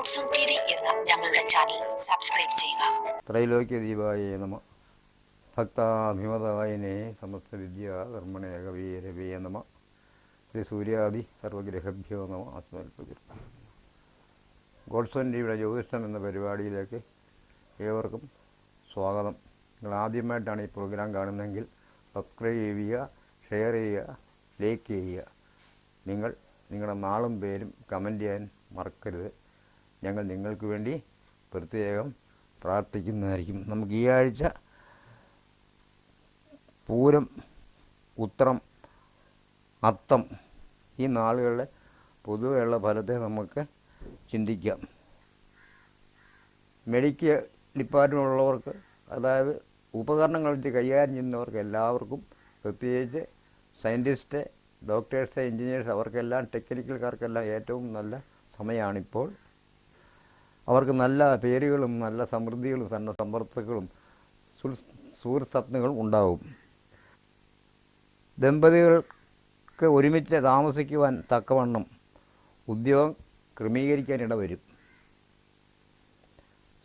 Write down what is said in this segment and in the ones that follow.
God's own T എന്ന ഞങ്ങളുടെ channel subscribe ചെയ്യുക. ത്രൈലോക്യദീപായ നമ. ഭക്താഭിമതായനെ സമസ്ത വിദ്യ കർമ്മണേ കവി രവിയെ നമ. ശ്രീ സൂര്യാദി സർവഗ്രഹഭ്യോ നമ. അസ്മൽപതി ഗോഡ്സൺ ടിവിയുടെ ജ്യോതിഷം എന്ന പരിപാടിയിലേക്ക് ഏവർക്കും സ്വാഗതം. നിങ്ങൾ ആദ്യമായിട്ടാണ് ഈ പ്രോഗ്രാം കാണുന്നതെങ്കിൽ സബ്സ്ക്രൈബ് ചെയ്യുക ഷെയർ ചെയ്യുക ലൈക്ക് ചെയ്യുക. നിങ്ങൾ നിങ്ങളുടെ നാളും പേരും കമന്റ് ചെയ്യാൻ മറക്കരുത്. ഞങ്ങൾ നിങ്ങൾക്ക് വേണ്ടി പ്രത്യേകം പ്രാർത്ഥിക്കുന്നതായിരിക്കും. നമുക്ക് ഈ ആഴ്ച പൂരം ഉത്രം അത്തം ഈ നാളുകളിലെ പൊതുവെയുള്ള ഫലത്തെ നമുക്ക് ചിന്തിക്കാം. മെഡിക്കൽ ഡിപ്പാർട്ട്മെന്റ് ഉള്ളവർക്ക് അതായത് ഉപകരണങ്ങൾ വെച്ച് കൈകാര്യം ചെയ്യുന്നവർക്ക് എല്ലാവർക്കും പ്രത്യേകിച്ച് സയന്റിസ്റ്റ് ഡോക്ടേഴ്സ് എൻജിനീയേഴ്സ് അവർക്കെല്ലാം ടെക്നിക്കൽക്കാർക്കെല്ലാം ഏറ്റവും നല്ല സമയമാണിപ്പോൾ. അവർക്ക് നല്ല പേരുകളും നല്ല സമൃദ്ധികളും നല്ല സമ്പർത്തുകളും സുഹൃത്സത്നുകളും ഉണ്ടാവും. ദമ്പതികൾക്ക് ഒരുമിച്ച് താമസിക്കുവാൻ തക്കവണ്ണം ഉദ്യോഗം ക്രമീകരിക്കാനിട വരും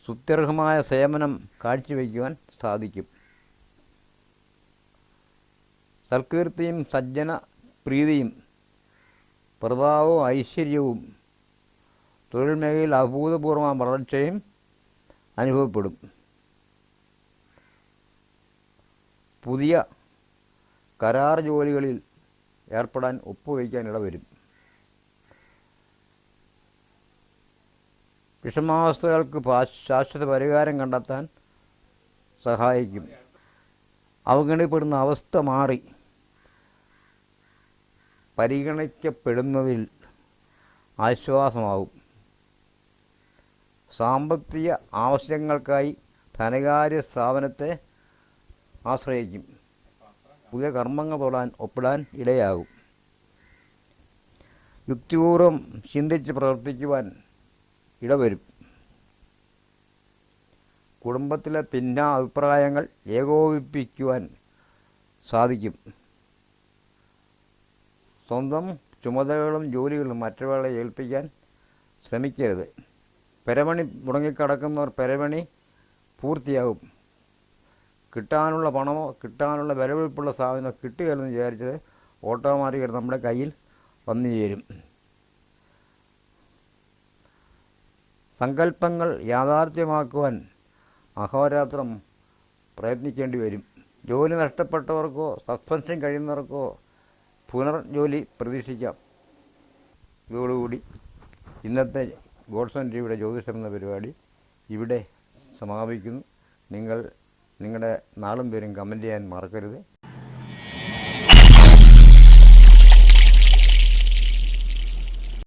സുത്യർഹമായ സേവനം കാഴ്ചവെക്കുവാൻ സാധിക്കും. സൽകീർത്തിയും സജ്ജന പ്രീതിയും പ്രതാവും ഐശ്വര്യവും തൊഴിൽ മേഖലയിൽ അഭൂതപൂർവ വളർച്ചയും അനുഭവപ്പെടും. പുതിയ കരാർ ജോലികളിൽ ഏർപ്പെടാൻ ഒപ്പുവയ്ക്കാൻ ഇടവരും. വിഷമാവസ്ഥകൾക്ക് ശാശ്വത പരിഹാരം കണ്ടെത്താൻ സഹായിക്കും. അവഗണിക്കപ്പെടുന്ന അവസ്ഥ മാറി പരിഗണിക്കപ്പെടുന്നതിൽ ആശ്വാസമാവും സാമ്പത്തിക ആവശ്യങ്ങൾക്കായി ധനകാര്യ സ്ഥാപനത്തെ ആശ്രയിക്കും. പുതിയ കർമ്മങ്ങൾ തൊടാൻ ഒപ്പിടാൻ ഇടയാകും. യുക്തിപൂർവം ചിന്തിച്ച് പ്രവർത്തിക്കുവാൻ ഇടവരും. കുടുംബത്തിലെ ഭിന്ന അഭിപ്രായങ്ങൾ ഏകോപിപ്പിക്കുവാൻ സാധിക്കും. സ്വന്തം ചുമതലകളും ജോലികളും മറ്റൊരാളെ ഏൽപ്പിക്കാൻ ശ്രമിക്കരുത്. പെരമണി മുടങ്ങിക്കിടക്കുന്നവർ പെരമണി പൂർത്തിയാകും. കിട്ടാനുള്ള പണമോ കിട്ടാനുള്ള വിലവെടുപ്പുള്ള സാധനമോ കിട്ടുകയെന്ന് വിചാരിച്ചത് ഓട്ടോമാറ്റിക്കായിട്ട് നമ്മുടെ കയ്യിൽ വന്നു ചേരും. സങ്കല്പങ്ങൾ യാഥാർത്ഥ്യമാക്കുവാൻ അഹോരാത്രം പ്രയത്നിക്കേണ്ടി വരും. ജോലി നഷ്ടപ്പെട്ടവർക്കോ സസ്പെൻഷൻ കഴിയുന്നവർക്കോ പുനർജോലി പ്രതീക്ഷിക്കാം. ഇതോടുകൂടി ഇന്നത്തെ ഗോഡ്സൺ ടിവിയുടെ ജ്യോതിഷം എന്ന പരിപാടി ഇവിടെ സമാപിക്കുന്നു. നിങ്ങൾ നിങ്ങളുടെ നാളും പേരും കമന്റ് ചെയ്യാൻ മറക്കരുത്.